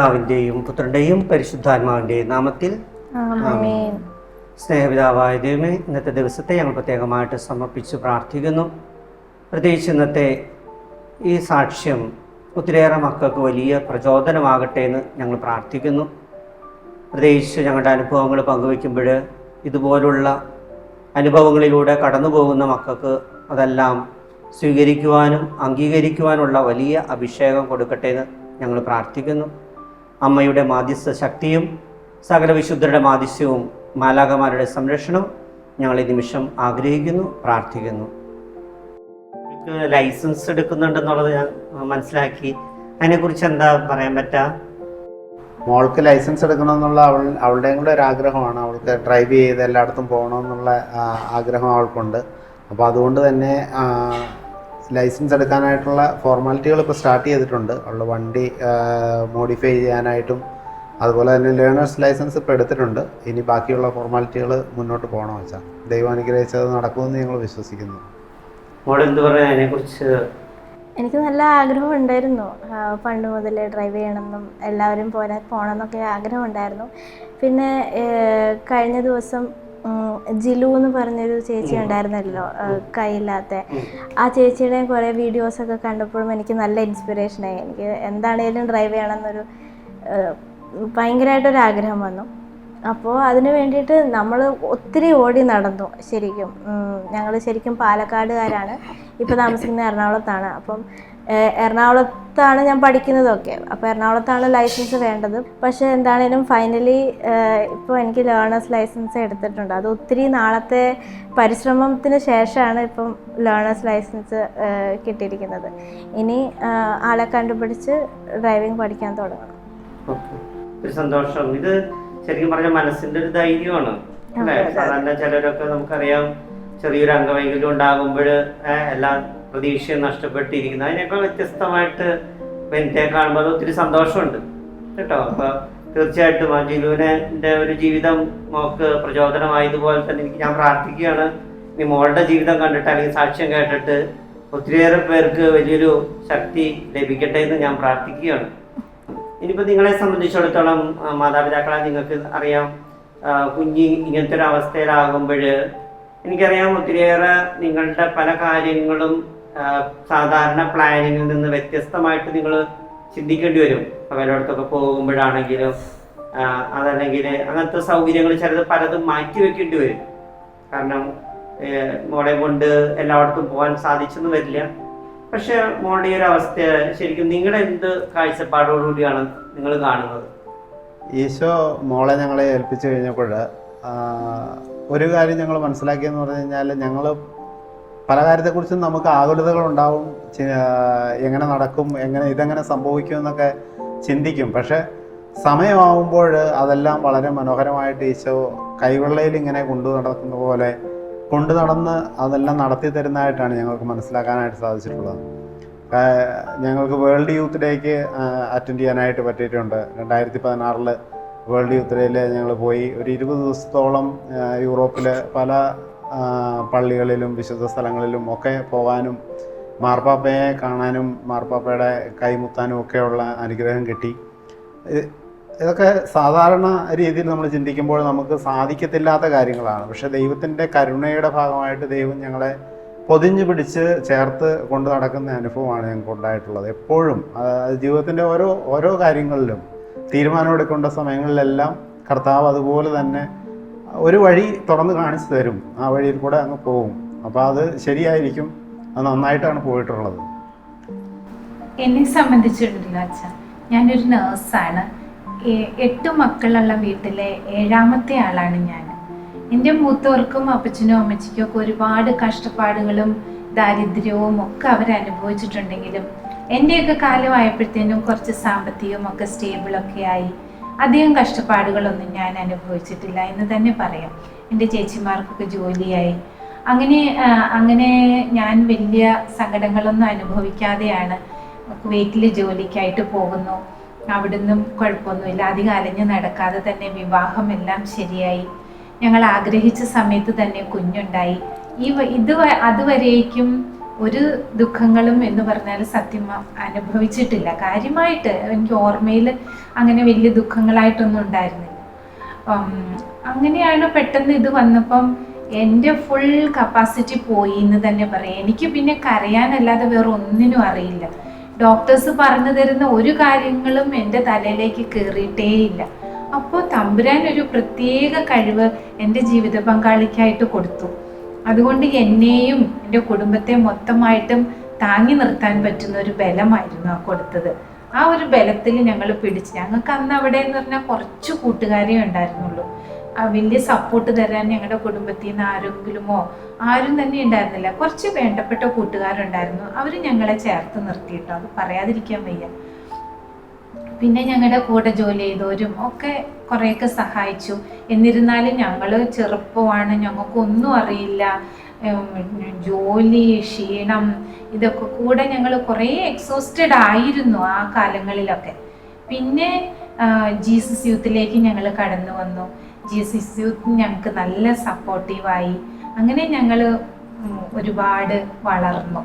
പിതാവിന്റെയും പുത്രന്റെയും പരിശുദ്ധാത്മാവിന്റെയും നാമത്തിൽ സ്നേഹപിതാവായ ദൈവമേ ഇന്നത്തെ ദിവസത്തെ ഞങ്ങൾ പ്രത്യേകമായിട്ട് സമർപ്പിച്ച് പ്രാർത്ഥിക്കുന്നു. പ്രത്യേകിച്ച് ഇന്നത്തെ ഈ സാക്ഷ്യം ഒത്തിരിയേറെ മക്കൾക്ക് വലിയ പ്രചോദനമാകട്ടെ എന്ന് ഞങ്ങൾ പ്രാർത്ഥിക്കുന്നു. പ്രത്യേകിച്ച് ഞങ്ങളുടെ അനുഭവങ്ങൾ പങ്കുവയ്ക്കുമ്പോൾ ഇതുപോലുള്ള അനുഭവങ്ങളിലൂടെ കടന്നു പോകുന്ന മക്കൾക്ക് അതെല്ലാം സ്വീകരിക്കുവാനും അംഗീകരിക്കുവാനുള്ള വലിയ അഭിഷേകം കൊടുക്കട്ടെ എന്ന് ഞങ്ങൾ പ്രാർത്ഥിക്കുന്നു. അമ്മയുടെ മാധ്യസ്ഥ ശക്തിയും സകല വിശുദ്ധരുടെ മാധ്യസ്യവും മാലാകമാരുടെ സംരക്ഷണവും ഞങ്ങൾ ഈ നിമിഷം ആഗ്രഹിക്കുന്നു പ്രാർത്ഥിക്കുന്നു. ലൈസൻസ് എടുക്കുന്നുണ്ടെന്നുള്ളത് ഞാൻ മനസ്സിലാക്കി. അതിനെക്കുറിച്ച് എന്താ പറയാൻ പറ്റാ? മോൾക്ക് ലൈസൻസ് എടുക്കണമെന്നുള്ള അവൾ അവളുടെയും കൂടെ ഒരു ആഗ്രഹമാണ്. അവൾക്ക് ഡ്രൈവ് ചെയ്ത് എല്ലായിടത്തും പോകണമെന്നുള്ള ആഗ്രഹം അവൾക്കുണ്ട്. അപ്പോൾ അതുകൊണ്ട് തന്നെ ലൈസൻസ് എടുക്കാനായിട്ടുള്ള ഫോർമാലിറ്റികൾ ഇപ്പോൾ സ്റ്റാർട്ട് ചെയ്തിട്ടുണ്ട്. ഉള്ള വണ്ടി മോഡിഫൈ ചെയ്യാനായിട്ടും അതുപോലെ തന്നെ ലേണേഴ്സ് ലൈസൻസ് ഇപ്പോൾ എടുത്തിട്ടുണ്ട്. ഇനി ബാക്കിയുള്ള ഫോർമാലിറ്റികൾ മുന്നോട്ട് പോകണം വെച്ചാൽ ദൈവം അനുഗ്രഹിച്ചത് നടക്കുമെന്ന് ഞങ്ങൾ വിശ്വസിക്കുന്നു. അതിനെക്കുറിച്ച്? എനിക്ക് നല്ല ആഗ്രഹം ഉണ്ടായിരുന്നു പണ്ട് മുതലേ ഡ്രൈവ് ചെയ്യണമെന്നും എല്ലാവരും പോരാ പോകണമെന്നൊക്കെ ആഗ്രഹം ഉണ്ടായിരുന്നു പിന്നെ കഴിഞ്ഞ ദിവസം ജിലു എന്ന് പറഞ്ഞൊരു ചേച്ചി ഉണ്ടായിരുന്നല്ലോ കൈയില്ലാത്ത ആ ചേച്ചിയുടെ കുറേ വീഡിയോസൊക്കെ കണ്ടപ്പോഴും എനിക്ക് നല്ല ഇൻസ്പിറേഷനായി എനിക്ക് എന്താണേലും ഡ്രൈവ് ചെയ്യണമെന്നൊരു ഭയങ്കരമായിട്ടൊരു ആഗ്രഹം വന്നു. അപ്പോൾ അതിന് വേണ്ടിയിട്ട് നമ്മൾ ഒത്തിരി ഓടി നടന്നു ശരിക്കും. ഞങ്ങൾ ശരിക്കും പാലക്കാടുകാരാണ്. ഇപ്പോൾ താമസിക്കുന്നത് എറണാകുളത്താണ്. അപ്പം എറണാകുളത്താണ് ഞാൻ പഠിക്കുന്നതൊക്കെ. അപ്പോൾ എറണാകുളത്താണ് ലൈസൻസ് വേണ്ടത്. പക്ഷേ എന്താണേലും ഫൈനലി ഇപ്പോൾ എനിക്ക് ലേണേഴ്സ് ലൈസൻസ് എടുത്തിട്ടുണ്ട്. അത് ഒത്തിരി നാളത്തെ പരിശ്രമത്തിന് ശേഷമാണ് ഇപ്പം ലേണേഴ്സ് ലൈസൻസ് കിട്ടിയിരിക്കുന്നത്. ഇനി ആളെ കണ്ടുപിടിച്ച് ഡ്രൈവിംഗ് പഠിക്കാൻ തുടങ്ങണം. ഒരു സന്തോഷം. ഇത് ശരിക്കും പറഞ്ഞ മനസ്സിന്റെ ഒരു ധൈര്യമാണ്. അല്ലേ? സാധാരണ ചിലരൊക്കെ നമുക്കറിയാം ചെറിയൊരു അംഗവൈകല്യം ഉണ്ടാകുമ്പോൾ എല്ലാ പ്രതീക്ഷയും നഷ്ടപ്പെട്ടിരിക്കുന്നത് അതിനേക്കാൾ വ്യത്യസ്തമായിട്ട് വെനിറ്റെ കാണുമ്പോൾ അത് ഒത്തിരി സന്തോഷമുണ്ട്. കേട്ടോ? അപ്പോൾ തീർച്ചയായിട്ടും ആ ഒരു ജീവിതം മോക്ക് പ്രചോദനമായതുപോലെ തന്നെ എനിക്ക് ഞാൻ പ്രാർത്ഥിക്കുകയാണ്. ഇനി മോളുടെ ജീവിതം കണ്ടിട്ട് അല്ലെങ്കിൽ സാക്ഷ്യം കേട്ടിട്ട് ഒത്തിരിയേറെ പേർക്ക് വലിയൊരു ശക്തി ലഭിക്കട്ടെ എന്ന് ഞാൻ പ്രാർത്ഥിക്കുകയാണ്. ഇനിയിപ്പോൾ നിങ്ങളെ സംബന്ധിച്ചിടത്തോളം മാതാപിതാക്കളെ നിങ്ങൾക്ക് അറിയാം കുഞ്ഞി ഇങ്ങനത്തെ ഒരു അവസ്ഥയിലാകുമ്പോൾ എനിക്കറിയാം ഒത്തിരിയേറെ നിങ്ങളുടെ പല കാര്യങ്ങളും സാധാരണ പ്ലാനിങ്ങിൽ നിന്ന് വ്യത്യസ്തമായിട്ട് നിങ്ങൾ ചിന്തിക്കേണ്ടി വരും. പകലോടത്തൊക്കെ പോകുമ്പോഴാണെങ്കിലും അതല്ലെങ്കിൽ അങ്ങനത്തെ സൗകര്യങ്ങൾ ചിലത് പലതും മാറ്റി വെക്കേണ്ടി വരും. കാരണം മോളെ കൊണ്ട് എല്ലായിടത്തും പോകാൻ സാധിച്ചെന്ന് വരില്ല. പക്ഷെ മോളുടെ ഒരു അവസ്ഥ ശരിക്കും നിങ്ങളുടെ എന്ത് കാഴ്ചപ്പാടോടുകൂടിയാണ് നിങ്ങൾ കാണുന്നത്? ഈശോ മോളെ ഞങ്ങളെ ഏൽപ്പിച്ചു കഴിഞ്ഞപ്പോൾ ഒരു കാര്യം ഞങ്ങൾ മനസ്സിലാക്കിയെന്ന് പറഞ്ഞു കഴിഞ്ഞാൽ ഞങ്ങൾ പല കാര്യത്തെക്കുറിച്ചും നമുക്ക് ആകുലതകൾ ഉണ്ടാവും എങ്ങനെ നടക്കും എങ്ങനെ ഇതെങ്ങനെ സംഭവിക്കും എന്നൊക്കെ ചിന്തിക്കും. പക്ഷെ സമയമാവുമ്പോൾ അതെല്ലാം വളരെ മനോഹരമായിട്ട് ഈശോ കൈവെള്ളയിൽ ഇങ്ങനെ കൊണ്ടു നടക്കുന്ന പോലെ കൊണ്ടു നടന്ന് അതെല്ലാം നടത്തി തരുന്നതായിട്ടാണ് ഞങ്ങൾക്ക് മനസ്സിലാക്കാനായിട്ട് സാധിച്ചിട്ടുള്ളത്. ഞങ്ങൾക്ക് വേൾഡ് യൂത്ത് ഡേക്ക് അറ്റൻഡ് ചെയ്യാനായിട്ട് പറ്റിയിട്ടുണ്ട്. രണ്ടായിരത്തി പതിനാറിൽ വേൾഡ് യൂത്ത് ഡേയിൽ ഞങ്ങൾ പോയി. ഒരു ഇരുപത് ദിവസത്തോളം യൂറോപ്പിൽ പല പള്ളികളിലും വിശുദ്ധ സ്ഥലങ്ങളിലും ഒക്കെ പോകാനും മാർപ്പാപ്പയെ കാണാനും മാർപ്പാപ്പയുടെ കൈമുത്താനും ഒക്കെയുള്ള അനുഗ്രഹം കിട്ടി. ഇത് ഇതൊക്കെ സാധാരണ രീതിയിൽ നമ്മൾ ചിന്തിക്കുമ്പോൾ നമുക്ക് സാധിക്കത്തില്ലാത്ത കാര്യങ്ങളാണ്. പക്ഷെ ദൈവത്തിന്റെ കരുണയുടെ ഭാഗമായിട്ട് ദൈവം ഞങ്ങളെ പൊതിഞ്ഞു പിടിച്ച് ചേർത്ത് കൊണ്ട് നടക്കുന്ന അനുഭവമാണ് ഞങ്ങൾക്ക് ഉണ്ടായിട്ടുള്ളത്. എപ്പോഴും ജീവിതത്തിന്റെ ഓരോ ഓരോ കാര്യങ്ങളിലും തീരുമാനമെടുക്കേണ്ട സമയങ്ങളിലെല്ലാം കർത്താവ് അതുപോലെ തന്നെ ഒരു വഴി തുറന്ന് കാണിച്ചു തരും. ആ വഴിയിൽ കൂടെ അങ്ങ് പോവും. അപ്പോൾ അത് ശരിയായിരിക്കും. അത് നന്നായിട്ടാണ് പോയിട്ടുള്ളത്. എന്നെ സംബന്ധിച്ചിട്ടില്ല അച്ഛ ഞാനൊരു നേഴ്സാണ്. എട്ട് മക്കളുള്ള വീട്ടിലെ ഏഴാമത്തെ ആളാണ് ഞാൻ. എന്റെ മൂത്തവർക്കും അപ്പച്ചനും അമ്മച്ചിക്കും ഒക്കെ ഒരുപാട് കഷ്ടപ്പാടുകളും ദാരിദ്ര്യവും ഒക്കെ അവർ അനുഭവിച്ചിട്ടുണ്ടെങ്കിലും എന്റെയൊക്കെ കാലമായപ്പോഴത്തേനും കുറച്ച് സാമ്പത്തികമൊക്കെ സ്റ്റേബിളൊക്കെ ആയി. അധികം കഷ്ടപ്പാടുകളൊന്നും ഞാൻ അനുഭവിച്ചിട്ടില്ല എന്ന് തന്നെ പറയാം. എന്റെ ചേച്ചിമാർക്കൊക്കെ ജോലിയായി. അങ്ങനെ അങ്ങനെ ഞാൻ വലിയ സങ്കടങ്ങളൊന്നും അനുഭവിക്കാതെയാണ് കുവൈറ്റിൽ ജോലിക്കായിട്ട് പോകുന്നു. അവിടുന്നും കുഴപ്പമൊന്നുമില്ല. അധികം അലഞ്ഞു നടക്കാതെ തന്നെ വിവാഹമെല്ലാം ശരിയായി. ഞങ്ങൾ ആഗ്രഹിച്ച സമയത്ത് തന്നെ കുഞ്ഞുണ്ടായി. ഈ ഇത് അതുവരേക്കും ഒരു ദുഃഖങ്ങളും എന്ന് പറഞ്ഞാൽ സത്യം അനുഭവിച്ചിട്ടില്ല. കാര്യമായിട്ട് എനിക്ക് ഓർമ്മയിൽ അങ്ങനെ വലിയ ദുഃഖങ്ങളായിട്ടൊന്നും ഉണ്ടായിരുന്നില്ല. അങ്ങനെയാണ് പെട്ടെന്ന് ഇത് വന്നപ്പം എന്റെ ഫുൾ കപ്പാസിറ്റി പോയി എന്ന് തന്നെ പറയാം. എനിക്ക് പിന്നെ കരയാനല്ലാതെ വേറെ ഒന്നിനും അറിയില്ല. ഡോക്ടേഴ്സ് പറഞ്ഞു തരുന്ന ഒരു കാര്യങ്ങളും എന്റെ തലയിലേക്ക് കയറിയിട്ടേയില്ല അപ്പോൾ തമ്പുരാൻ ഒരു പ്രത്യേക കഴിവ് എന്റെ ജീവിത പങ്കാളിക്കായിട്ട് കൊടുത്തു. അതുകൊണ്ട് എന്നെയും എന്റെ കുടുംബത്തെ മൊത്തമായിട്ടും താങ്ങി നിർത്താൻ പറ്റുന്ന ഒരു ബലമായിരുന്നു ആ കൊടുത്തത്. ആ ഒരു ബലത്തിൽ ഞങ്ങൾ പിടിച്ച് ഞങ്ങൾക്ക് അന്ന് അവിടെ എന്ന് പറഞ്ഞാൽ കുറച്ച് കൂട്ടുകാരേ ഉണ്ടായിരുന്നുള്ളൂ. വലിയ സപ്പോർട്ട് തരാൻ ഞങ്ങളുടെ കുടുംബത്തിൽ നിന്ന് ആരെങ്കിലുമോ ആരും തന്നെ ഉണ്ടായിരുന്നില്ല. കുറച്ച് വേണ്ടപ്പെട്ട കൂട്ടുകാരുണ്ടായിരുന്നു. അവർ ഞങ്ങളെ ചേർത്ത് നിർത്തിയിട്ടോ? അത് പറയാതിരിക്കാൻ വയ്യ. പിന്നെ ഞങ്ങളുടെ കൂടെ ജോലി ചെയ്തവരും ഒക്കെ കുറേയൊക്കെ സഹായിച്ചു. എന്നിരുന്നാലും ഞങ്ങൾ ചെറുപ്പമാണ് ഞങ്ങൾക്കൊന്നും അറിയില്ല. ജോലി ക്ഷീണം ഇതൊക്കെ കൂടെ ഞങ്ങൾ കുറേ എക്സോസ്റ്റഡ് ആയിരുന്നു ആ കാലങ്ങളിലൊക്കെ. പിന്നെ ജീസസ് യൂത്തിലേക്ക് ഞങ്ങൾ കടന്നു വന്നു. ജീസസ് യൂത്ത് ഞങ്ങൾക്ക് നല്ല സപ്പോർട്ടീവായി അങ്ങനെ ഞങ്ങൾ ഒരുപാട് വളർന്നു.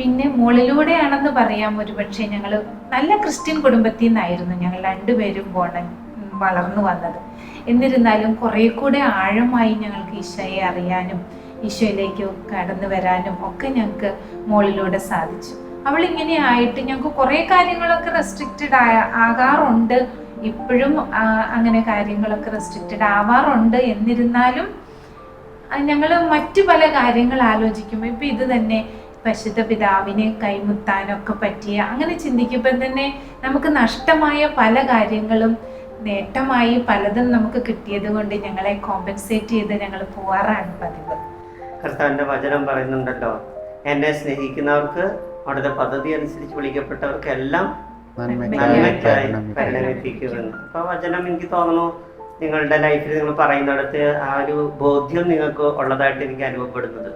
പിന്നെ മുകളിലൂടെയാണെന്ന് പറയാം ഒരുപക്ഷെ ഞങ്ങൾ നല്ല ക്രിസ്ത്യൻ കുടുംബത്തിൽ നിന്നായിരുന്നു ഞങ്ങൾ രണ്ടുപേരും പോണ വളർന്നു വന്നത്. എന്നിരുന്നാലും കുറേ കൂടെ ആഴമായി ഞങ്ങൾക്ക് ഈശോയെ അറിയാനും ഈശോയിലേക്ക് കടന്നു വരാനും ഒക്കെ ഞങ്ങൾക്ക് മുകളിലൂടെ സാധിച്ചു. അവൾ ഇങ്ങനെ ആയിട്ട് ഞങ്ങൾക്ക് കുറേ കാര്യങ്ങളൊക്കെ റെസ്ട്രിക്റ്റഡ് ആയ ആകാറുണ്ട്. ഇപ്പോഴും അങ്ങനെ കാര്യങ്ങളൊക്കെ റെസ്ട്രിക്റ്റഡ് ആവാറുണ്ട്. എന്നിരുന്നാലും ഞങ്ങൾ മറ്റു പല കാര്യങ്ങൾ ആലോചിക്കുമ്പോൾ ഇപ്പം ഇത് തന്നെ പരിശുദ്ധ പിതാവിനെ കൈമുത്താനൊക്കെ പറ്റിയ അങ്ങനെ ചിന്തിക്കുമ്പോൾ തന്നെ നമുക്ക് നഷ്ടമായ പല കാര്യങ്ങളും നേട്ടമായി പലതും നമുക്ക് കിട്ടിയത് കൊണ്ട് ഞങ്ങളെ കോമ്പൻസേറ്റ് ചെയ്ത് ഞങ്ങൾ പോവാറാണ് പതിവ്. കർത്താവിന്റെ വചനം പറയുന്നുണ്ടല്ലോ എന്നെ സ്നേഹിക്കുന്നവർക്ക് അവിടുത്തെ പദ്ധതി അനുസരിച്ച് വിളിക്കപ്പെട്ടവർക്കെല്ലാം നന്മയ്ക്കായി നന്മയ്ക്കായി പരിണമിപ്പിക്കുമെന്ന്. അപ്പൊ വചനം എനിക്ക് തോന്നുന്നു നിങ്ങളുടെ ലൈഫിൽ നിങ്ങൾ പറയുന്നിടത്ത് ആ ഒരു ബോധ്യം നിങ്ങൾക്ക് ഉള്ളതായിട്ട് എനിക്ക് അനുഭവപ്പെടുന്നത്.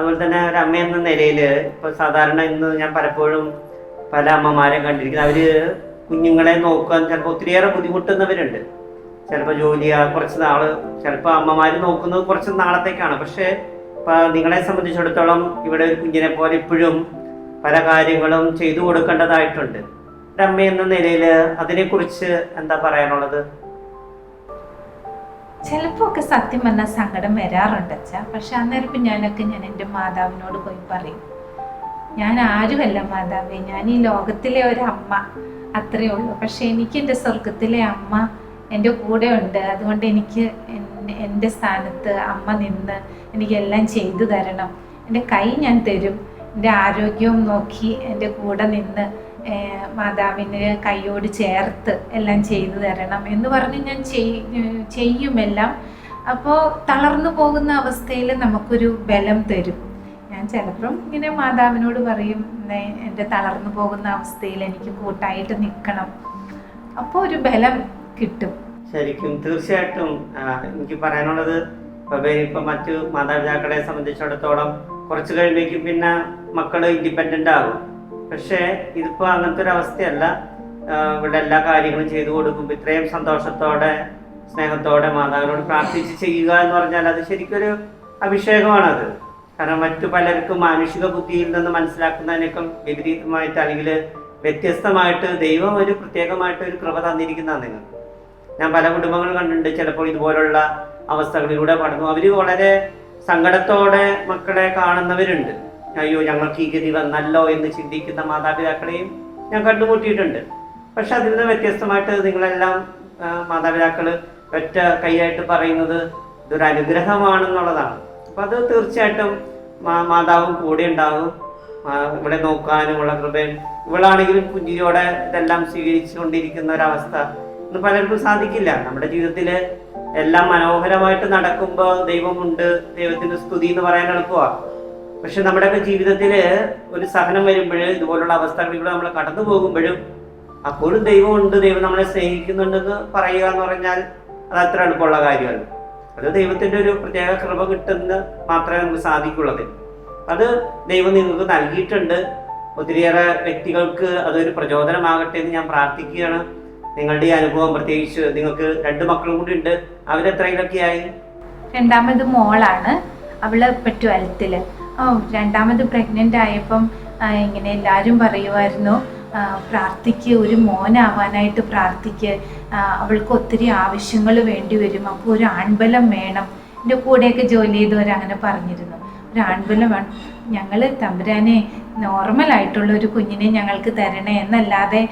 അതുപോലെ തന്നെ ഒരു അമ്മ എന്ന നിലയിൽ ഇപ്പൊ സാധാരണ ഇന്ന് ഞാൻ പലപ്പോഴും പല അമ്മമാരെ കണ്ടിരിക്കുന്നത്. അവർ കുഞ്ഞുങ്ങളെ നോക്കാൻ ചിലപ്പോൾ ഒത്തിരിയേറെ ബുദ്ധിമുട്ടുന്നവരുണ്ട്. ചിലപ്പോൾ ജോലിയാ കുറച്ച് നാൾ ചിലപ്പോൾ അമ്മമാര് നോക്കുന്നത് കുറച്ച് നാളത്തേക്കാണ്. പക്ഷേ ഇപ്പൊ നിങ്ങളെ സംബന്ധിച്ചിടത്തോളം ഇവിടെ ഒരു കുഞ്ഞിനെ പോലെ ഇപ്പോഴും പല കാര്യങ്ങളും ചെയ്തു കൊടുക്കേണ്ടതായിട്ടുണ്ട്. അമ്മ എന്ന നിലയിൽ അതിനെക്കുറിച്ച് എന്താ പറയാനുള്ളത്? ചിലപ്പോൾ ഒക്കെ സത്യം പറഞ്ഞാൽ സങ്കടം വരാറുണ്ട് അച്ഛാ. പക്ഷെ അന്നേരം ഇപ്പം ഞാനൊക്കെ ഞാൻ എന്റെ മാതാവിനോട് പോയി പറയും. ഞാൻ ആരുമല്ല മാതാവേ ഞാൻ ഈ ലോകത്തിലെ ഒരു അമ്മ അത്രയേ ഉള്ളൂ. പക്ഷെ എനിക്ക് എന്റെ സ്വർഗത്തിലെ അമ്മ എന്റെ കൂടെ ഉണ്ട്. അതുകൊണ്ട് എനിക്ക് എൻ- എന്റെ സ്ഥാനത്ത് അമ്മ നിന്ന് എനിക്കെല്ലാം ചെയ്തു തരണം. എന്റെ കൈ ഞാൻ തരും. എന്റെ ആരോഗ്യവും നോക്കി എന്റെ കൂടെ നിന്ന് മാതാവിന് കൈയോട് ചേർത്ത് എല്ലാം ചെയ്തു തരണം എന്ന് പറഞ്ഞ് ഞാൻ ചെയ്യുമെല്ലാം. അപ്പോൾ തളർന്നു പോകുന്ന അവസ്ഥയിൽ നമുക്കൊരു ബലം തരും. ഞാൻ ചിലപ്പം ഇങ്ങനെ മാതാവിനോട് പറയും "നേ, എന്റെ തളർന്നു പോകുന്ന അവസ്ഥയിൽ എനിക്ക് കൂട്ടായിട്ട് നിൽക്കണം. അപ്പോൾ ഒരു ബലം കിട്ടും. ശരിക്കും തീർച്ചയായിട്ടും എനിക്ക് പറയാനുള്ളത് ഇപ്പൊ മറ്റു മാതാപിതാക്കളെ സംബന്ധിച്ചിടത്തോളം കുറച്ച് കഴിയുമ്പോഴേക്കും പിന്നെ മക്കൾ ഇൻഡിപെൻഡന്റ് ആകും. പക്ഷേ ഇതിപ്പോ അങ്ങനത്തെ ഒരു അവസ്ഥയല്ല. ഇവിടെ എല്ലാ കാര്യങ്ങളും ചെയ്തു കൊടുക്കുമ്പോൾ ഇത്രയും സന്തോഷത്തോടെ സ്നേഹത്തോടെ മാതാവിനോട് പ്രാർത്ഥിച്ച് ചെയ്യുക എന്ന് പറഞ്ഞാൽ അത് ശരിക്കൊരു അഭിഷേകമാണത്. കാരണം മറ്റു പലർക്കും മാനുഷിക ബുദ്ധിയിൽ നിന്ന് മനസ്സിലാക്കുന്നതിനേക്കാൾ വിപരീതമായിട്ട് അല്ലെങ്കിൽ വ്യത്യസ്തമായിട്ട് ദൈവം ഒരു പ്രത്യേകമായിട്ട് ഒരു കൃപ തന്നിരിക്കുന്നതാണ് നിങ്ങൾക്ക് ഞാൻ പല കുടുംബങ്ങൾ കണ്ടിട്ടുണ്ട്. ചിലപ്പോൾ ഇതുപോലുള്ള അവസ്ഥകളിലൂടെ പഠനം അവർ വളരെ സങ്കടത്തോടെ മക്കളെ കാണുന്നവരുണ്ട്. അയ്യോ ഞങ്ങൾക്ക് ഈ ഗതി വന്നല്ലോ എന്ന് ചിന്തിക്കുന്ന മാതാപിതാക്കളെയും ഞാൻ കണ്ടുമുട്ടിയിട്ടുണ്ട്. പക്ഷെ അതിൽ നിന്ന് വ്യത്യസ്തമായിട്ട് നിങ്ങളെല്ലാം മാതാപിതാക്കൾ ഒറ്റ കൈയായിട്ട് പറയുന്നത് ഇതൊരു അനുഗ്രഹമാണെന്നുള്ളതാണ് അപ്പൊ അത് തീർച്ചയായിട്ടും മാതാവും കൂടെ ഉണ്ടാകും. ഇവിടെ നോക്കാനുമുള്ള കൃപയും. ഇവളാണെങ്കിലും കുഞ്ഞിയോടെ ഇതെല്ലാം സ്വീകരിച്ചുകൊണ്ടിരിക്കുന്ന ഒരവസ്ഥ ഇന്ന് പലർക്കും സാധിക്കില്ല. നമ്മുടെ ജീവിതത്തിൽ എല്ലാം മനോഹരമായിട്ട് നടക്കുമ്പോൾ ദൈവമുണ്ട് ദൈവത്തിന്റെ സ്തുതി എന്ന് പറയാൻ എളുപ്പമാണ് പക്ഷെ നമ്മുടെയൊക്കെ ജീവിതത്തിൽ ഒരു സഹനം വരുമ്പോൾ ഇതുപോലുള്ള അവസ്ഥകളിലൂടെ നമ്മൾ കടന്നു പോകുമ്പോഴും അപ്പോഴും ദൈവമുണ്ട് ദൈവം നമ്മളെ സ്നേഹിക്കുന്നുണ്ടെന്ന് പറയുക എന്ന് പറഞ്ഞാൽ അത് അത്ര എളുപ്പമുള്ള കാര്യമല്ല. അത് ദൈവത്തിന്റെ ഒരു പ്രത്യേക കൃപ കിട്ടുന്ന മാത്രമേ നമുക്ക് സാധിക്കുള്ളത് അത് ദൈവം നിങ്ങൾക്ക് നൽകിയിട്ടുണ്ട്. ഒത്തിരിയേറെ വ്യക്തികൾക്ക് അതൊരു പ്രചോദനമാകട്ടെ എന്ന് ഞാൻ പ്രാർത്ഥിക്കുകയാണ്. നിങ്ങളുടെ ഈ അനുഭവം പ്രത്യേകിച്ച് നിങ്ങൾക്ക് രണ്ട് മക്കളും കൂടി ഉണ്ട്. അവരെത്രയിലൊക്കെയായി രണ്ടാമത് മോളാണ്. അവൾ ഇപ്പൊ ട്വൽത്തിൽ ഓ രണ്ടാമത് പ്രഗ്നന്റ് ആയപ്പം ഇങ്ങനെ എല്ലാവരും പറയുമായിരുന്നു പ്രാർത്ഥിക്ക് ഒരു മോനാവാനായിട്ട് പ്രാർത്ഥിക്ക് അവൾക്ക് ഒത്തിരി ആവശ്യങ്ങൾ വേണ്ടി വരും അപ്പോൾ ഒരു ആൺബലം വേണം. എന്റെ കൂടെയൊക്കെ ജോലി ചെയ്തവർ അങ്ങനെ പറഞ്ഞിരുന്നു. ഒരു ആൺബലം വേണം. ഞങ്ങൾ തമ്പുരാനെ നോർമലായിട്ടുള്ള ഒരു കുഞ്ഞിനെ ഞങ്ങൾക്ക് തരണേ എന്നല്ലാതെ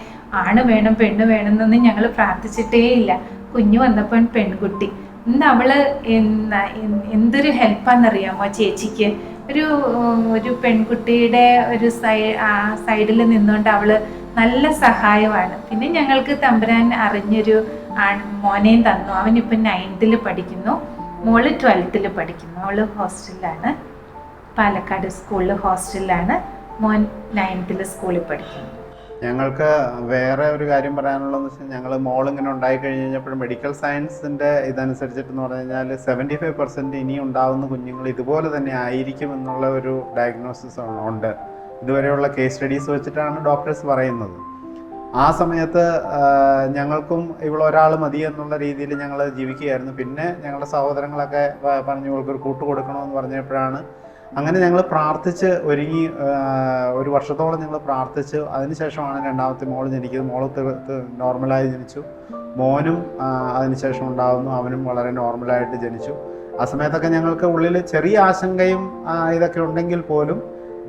ആണ് വേണം പെണ്ണ് വേണം എന്നൊന്നും ഞങ്ങൾ പ്രാർത്ഥിച്ചിട്ടേ ഇല്ല. കുഞ്ഞു വന്നപ്പോൾ പെൺകുട്ടി. ഇന്ന് അവൾ എന്തൊരു ഹെൽപ്പാണെന്നറിയാമോ ചേച്ചിക്ക്? ഒരു ഒരു പെൺകുട്ടിയുടെ ഒരു സൈ സൈഡിൽ നിന്നുകൊണ്ട് അവൾ നല്ല സഹായമാണ്. പിന്നെ ഞങ്ങൾക്ക് തമ്പുരാൻ അറിഞ്ഞൊരു ആൺ മോനെയും തന്നു. അവനിപ്പം നയൻത്തിൽ പഠിക്കുന്നു. മോൾ ട്വൽത്തിൽ പഠിക്കുന്നു. അവൾ ഹോസ്റ്റലിലാണ്. പാലക്കാട് സ്കൂളിൽ ഹോസ്റ്റലിലാണ്. മോൻ നയൻത്തിൽ സ്കൂളിൽ പഠിക്കുന്നു. ഞങ്ങൾക്ക് വേറെ ഒരു കാര്യം പറയാനുള്ളതെന്ന് വെച്ചാൽ ഞങ്ങൾ മോൾ ഇങ്ങനെ ഉണ്ടായി കഴിഞ്ഞ് കഴിഞ്ഞപ്പോൾ മെഡിക്കൽ സയൻസിന്റെ ഇതനുസരിച്ചിട്ടെന്ന് പറഞ്ഞു കഴിഞ്ഞാൽ സെവന്റി ഫൈവ് പെർസെന്റ് ഇനി ഉണ്ടാവുന്ന കുഞ്ഞുങ്ങൾ ഇതുപോലെ തന്നെ ആയിരിക്കും എന്നുള്ള ഒരു ഡയഗ്നോസിസ് ഉണ്ട്. ഇതുവരെയുള്ള കേസ് സ്റ്റഡീസ് വെച്ചിട്ടാണ് ഡോക്ടേഴ്സ് പറയുന്നത്. ആ സമയത്ത് ഞങ്ങൾക്കും ഇവളൊരാൾ മതി എന്നുള്ള രീതിയിൽ ഞങ്ങൾ ജീവിക്കുകയായിരുന്നു. പിന്നെ ഞങ്ങളുടെ സഹോദരങ്ങളൊക്കെ പറഞ്ഞു ഇവൾക്കൊരു കൂട്ട് കൊടുക്കണമെന്ന് പറഞ്ഞപ്പോഴാണ് അങ്ങനെ ഞങ്ങൾ പ്രാർത്ഥിച്ച് ഒരുങ്ങി ഒരു വർഷത്തോളം ഞങ്ങൾ പ്രാർത്ഥിച്ച് അതിനുശേഷമാണ് രണ്ടാമത്തെ മോൾ ജനിക്കുന്നത് മോൾ നോർമലായി ജനിച്ചു. മോനും അതിനുശേഷം ഉണ്ടാകുന്നു അവനും വളരെ നോർമലായിട്ട് ജനിച്ചു. ആ സമയത്തൊക്കെ ഞങ്ങൾക്ക് ഉള്ളിൽ ചെറിയ ആശങ്കയും ഇതൊക്കെ ഉണ്ടെങ്കിൽ പോലും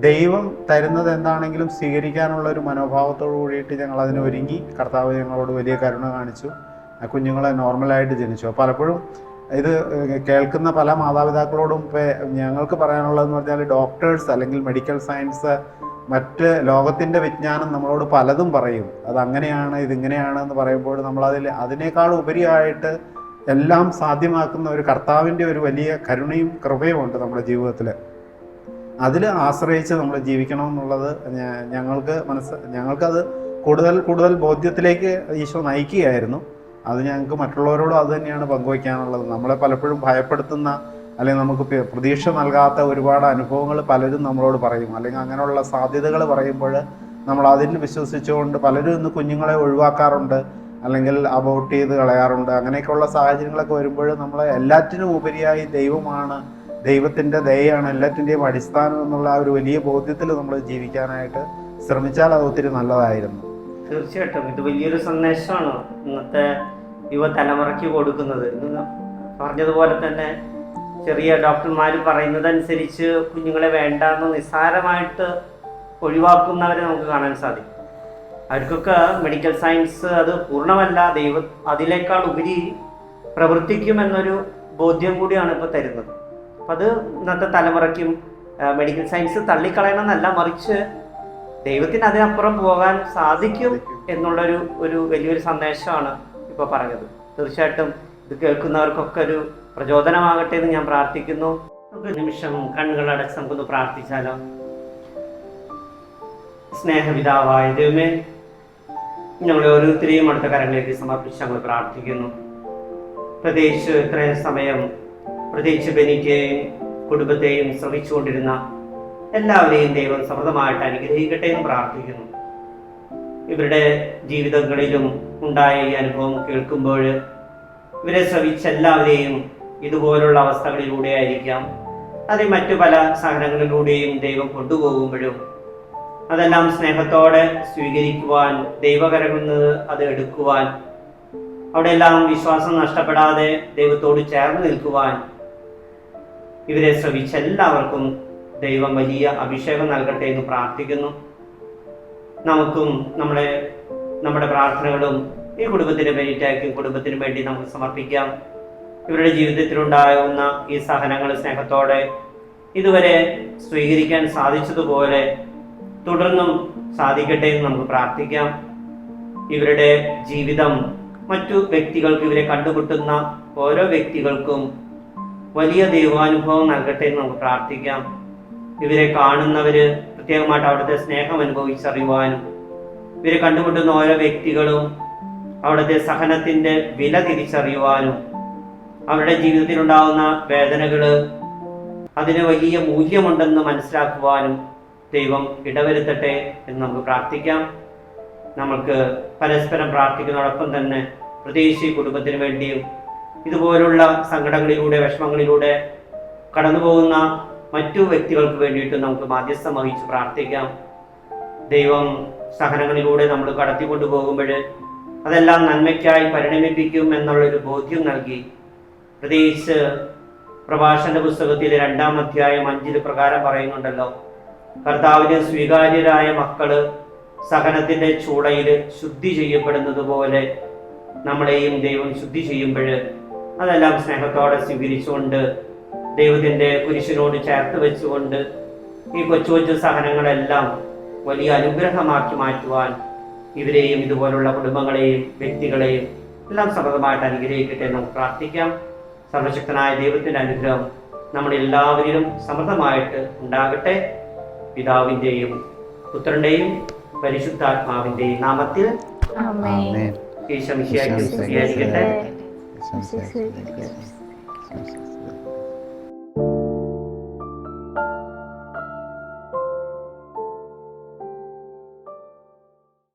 ദൈവം തരുന്നത് എന്താണെങ്കിലും സ്വീകരിക്കാനുള്ള ഒരു മനോഭാവത്തോടു കൂടിയിട്ട് ഞങ്ങൾ അതിന് ഒരുങ്ങി കർത്താവ് ഞങ്ങളോട് വലിയ കരുണ കാണിച്ചു. കുഞ്ഞുങ്ങളെ നോർമലായിട്ട് ജനിച്ചു. പലപ്പോഴും ഇത് കേൾക്കുന്ന പല മാതാപിതാക്കളോടും ഞങ്ങൾക്ക് പറയാനുള്ളതെന്ന് പറഞ്ഞാൽ ഡോക്ടേഴ്സ് അല്ലെങ്കിൽ മെഡിക്കൽ സയൻസ് മറ്റ് ലോകത്തിന്റെ വിജ്ഞാനം നമ്മളോട് പലതും പറയും. അത് അങ്ങനെയാണ് ഇതിങ്ങനെയാണ് എന്ന് പറയുമ്പോൾ നമ്മളതിൽ അതിനേക്കാൾ ഉപരിയായിട്ട് എല്ലാം സാധ്യമാക്കുന്ന ഒരു കർത്താവിന്റെ ഒരു വലിയ കരുണയും കൃപയും ഉണ്ട് നമ്മുടെ ജീവിതത്തിൽ അതിൽ ആശ്രയിച്ച് നമ്മൾ ജീവിക്കണം എന്നുള്ളത് ഞങ്ങൾക്ക് മനസ്സ് ഞങ്ങൾക്കത് കൂടുതൽ കൂടുതൽ ബോധ്യത്തിലേക്ക് ഈശോ നയിക്കുകയായിരുന്നു. അത് ഞങ്ങൾക്ക് മറ്റുള്ളവരോടും അത് തന്നെയാണ് പങ്കുവയ്ക്കാനുള്ളത്. നമ്മളെ പലപ്പോഴും ഭയപ്പെടുത്തുന്ന അല്ലെങ്കിൽ നമുക്ക് പ്രതീക്ഷ നൽകാത്ത ഒരുപാട് അനുഭവങ്ങൾ പലരും നമ്മളോട് പറയും. അല്ലെങ്കിൽ അങ്ങനെയുള്ള സാധ്യതകൾ പറയുമ്പോൾ നമ്മൾ അതിൽ വിശ്വസിച്ചുകൊണ്ട് പലരും ഇന്ന് കുഞ്ഞുങ്ങളെ ഒഴിവാക്കാറുണ്ട്. അല്ലെങ്കിൽ അബോട്ട് ചെയ്ത് കളയാറുണ്ട്. അങ്ങനെയൊക്കെയുള്ള സാഹചര്യങ്ങളൊക്കെ വരുമ്പോൾ നമ്മൾ എല്ലാറ്റിനും ഉപരിയായി ദൈവമാണ് ദൈവത്തിന്റെ ദയയാണ് എല്ലാറ്റിന്റെയും അടിസ്ഥാനം എന്നുള്ള ആ ഒരു വലിയ ബോധ്യത്തിൽ നമ്മൾ ജീവിക്കാനായിട്ട് ശ്രമിച്ചാൽ അത് ഒത്തിരി നല്ലതായിരുന്നു. തീർച്ചയായിട്ടും. ഇത് വലിയൊരു സന്ദേശമാണ് ഇന്നത്തെ യുവതലമുറയ്ക്ക് കൊടുക്കുന്നത്. പറഞ്ഞതുപോലെ തന്നെ ചെറിയ ഡോക്ടർമാർ പറയുന്നതനുസരിച്ച് കുഞ്ഞുങ്ങളെ വേണ്ടാന്ന് നിസ്സാരമായിട്ട് ഒഴിവാക്കുന്നവരെ നമുക്ക് കാണാൻ സാധിക്കും. അവർക്കൊക്കെ മെഡിക്കൽ സയൻസ് അത് പൂർണമല്ല ദൈവ അതിലേക്കാൾ ഉപരി പ്രവർത്തിക്കുമെന്നൊരു ബോധ്യം കൂടിയാണ് ഇപ്പോൾ തരുന്നത്. അപ്പം അത് ഇന്നത്തെ തലമുറയ്ക്കും മെഡിക്കൽ സയൻസ് തള്ളിക്കളയണമെന്നല്ല മറിച്ച് ദൈവത്തിന് അതിനപ്പുറം പോകാൻ സാധിക്കും എന്നുള്ളൊരു ഒരു വലിയൊരു സന്ദേശമാണ് ഇപ്പോൾ പറഞ്ഞത് തീർച്ചയായിട്ടും ഇത് കേൾക്കുന്നവർക്കൊക്കെ ഒരു പ്രചോദനമാകട്ടെ എന്ന് ഞാൻ പ്രാർത്ഥിക്കുന്നു. നമുക്ക് നിമിഷം കണ്ണുകൾ അടച്ച് നമുക്കൊന്ന് പ്രാർത്ഥിച്ചാലോ? സ്നേഹപിതാവായ ദൈവമേ ഞങ്ങളെ ഓരോരുത്തരെയും അടുത്ത കരങ്ങളിലേക്ക് സമർപ്പിച്ച് ഞങ്ങൾ പ്രാർത്ഥിക്കുന്നു. പ്രത്യേകിച്ച് ഇത്രയും സമയം പ്രത്യേകിച്ച് ബനിക്കുകയും കുടുംബത്തെയും ശ്രമിച്ചുകൊണ്ടിരുന്ന എല്ലാവരെയും ദൈവം സമൃദ്ധമായിട്ട് അനുഗ്രഹിക്കട്ടെ എന്ന് പ്രാർത്ഥിക്കുന്നു. ഇവരുടെ ജീവിതങ്ങളിലും ഉണ്ടായ ഈ അനുഭവം കേൾക്കുമ്പോൾ ഇവരെ ശ്രമിച്ച എല്ലാവരെയും ഇതുപോലുള്ള അവസ്ഥകളിലൂടെ ആയിരിക്കാം. അത് മറ്റു പല സഹനങ്ങളിലൂടെയും ദൈവം കൊണ്ടുപോകുമ്പോഴും അതെല്ലാം സ്നേഹത്തോടെ സ്വീകരിക്കുവാൻ ദൈവകരകുന്നത് അത് എടുക്കുവാൻ അവിടെയെല്ലാം വിശ്വാസം നഷ്ടപ്പെടാതെ ദൈവത്തോട് ചേർന്ന് നിൽക്കുവാൻ ഇവരെ ശ്രമിച്ച എല്ലാവർക്കും ദൈവം വലിയ അഭിഷേകം നൽകട്ടെ എന്ന് പ്രാർത്ഥിക്കുന്നു. നമുക്കും നമ്മുടെ നമ്മുടെ പ്രാർത്ഥനകളും ഈ കുടുംബത്തിന് വേണ്ടിയിട്ടായിരിക്കും കുടുംബത്തിന് വേണ്ടി നമുക്ക് സമർപ്പിക്കാം. ഇവരുടെ ജീവിതത്തിലുണ്ടാകുന്ന ഈ സഹനങ്ങൾ സ്നേഹത്തോടെ ഇതുവരെ സ്വീകരിക്കാൻ സാധിച്ചതുപോലെ തുടർന്നും സാധിക്കട്ടെ എന്ന് നമുക്ക് പ്രാർത്ഥിക്കാം. ഇവരുടെ ജീവിതം മറ്റു വ്യക്തികൾക്ക് ഇവരെ കണ്ടുമുട്ടുന്ന ഓരോ വ്യക്തികൾക്കും വലിയ ദൈവാനുഭവം നൽകട്ടെ എന്ന് നമുക്ക് പ്രാർത്ഥിക്കാം. ഇവരെ കാണുന്നവര് പ്രത്യേകമായിട്ട് അവിടുത്തെ സ്നേഹം അനുഭവിച്ചറിയുവാനും ഇവരെ കണ്ടുമുട്ടുന്ന ഓരോ വ്യക്തികളും അവിടുത്തെ സഹനത്തിന്റെ വില തിരിച്ചറിയുവാനും അവരുടെ ജീവിതത്തിലുണ്ടാകുന്ന വേദനകൾ അതിന് വലിയ മൂല്യമുണ്ടെന്ന് മനസ്സിലാക്കുവാനും ദൈവം ഇടവരുത്തട്ടെ എന്ന് നമുക്ക് പ്രാർത്ഥിക്കാം. നമുക്ക് പരസ്പരം പ്രാർത്ഥിക്കുന്നതോടൊപ്പം തന്നെ പ്രത്യേകിച്ച് ഈ കുടുംബത്തിന് വേണ്ടിയും ഇതുപോലുള്ള സങ്കടങ്ങളിലൂടെ വിഷമങ്ങളിലൂടെ കടന്നു പോകുന്ന മറ്റു വ്യക്തികൾക്ക് വേണ്ടിയിട്ട് നമുക്ക് മാധ്യസ്ഥം വഹിച്ച് പ്രാർത്ഥിക്കാം. ദൈവം സഹനങ്ങളിലൂടെ നമ്മൾ കടത്തിക്കൊണ്ടു പോകുമ്പോൾ അതെല്ലാം നന്മയ്ക്കായി പരിണമിപ്പിക്കും എന്നുള്ളൊരു ബോധ്യം നൽകി. പ്രത്യേകിച്ച് പ്രഭാഷണ പുസ്തകത്തിലെ രണ്ടാം അധ്യായം അഞ്ചിൽ പ്രകാരം പറയുന്നുണ്ടല്ലോ കർത്താവിന് സ്വീകാര്യരായ മക്കൾ സഹനത്തിന്റെ ചൂടയിൽ ശുദ്ധി ചെയ്യപ്പെടുന്നത് പോലെ നമ്മളെയും ദൈവം ശുദ്ധി ചെയ്യുമ്പോൾ അതെല്ലാം സ്നേഹത്തോടെ സ്വീകരിച്ചുകൊണ്ട് ദൈവത്തിന്റെ കുരിശിനോട് ചേർത്ത് വെച്ചുകൊണ്ട് ഈ കൊച്ചു കൊച്ചു സഹനങ്ങളെല്ലാം വലിയ അനുഗ്രഹമാക്കി മാറ്റുവാൻ ഇവരെയും ഇതുപോലുള്ള കുടുംബങ്ങളെയും വ്യക്തികളെയും എല്ലാം സമൃദ്ധമായിട്ട് അനുഗ്രഹിക്കട്ടെ നമുക്ക് പ്രാർത്ഥിക്കാം. സർവശക്തനായ ദൈവത്തിന്റെ അനുഗ്രഹം നമ്മുടെ എല്ലാവരിലും സമൃദ്ധമായിട്ട് ഉണ്ടാകട്ടെ. പിതാവിന്റെയും പുത്രന്റെയും പരിശുദ്ധാത്മാവിന്റെയും നാമത്തിൽ ആമേൻ. ആമേൻ. ഈശോ മിശിഹായ്ക്ക്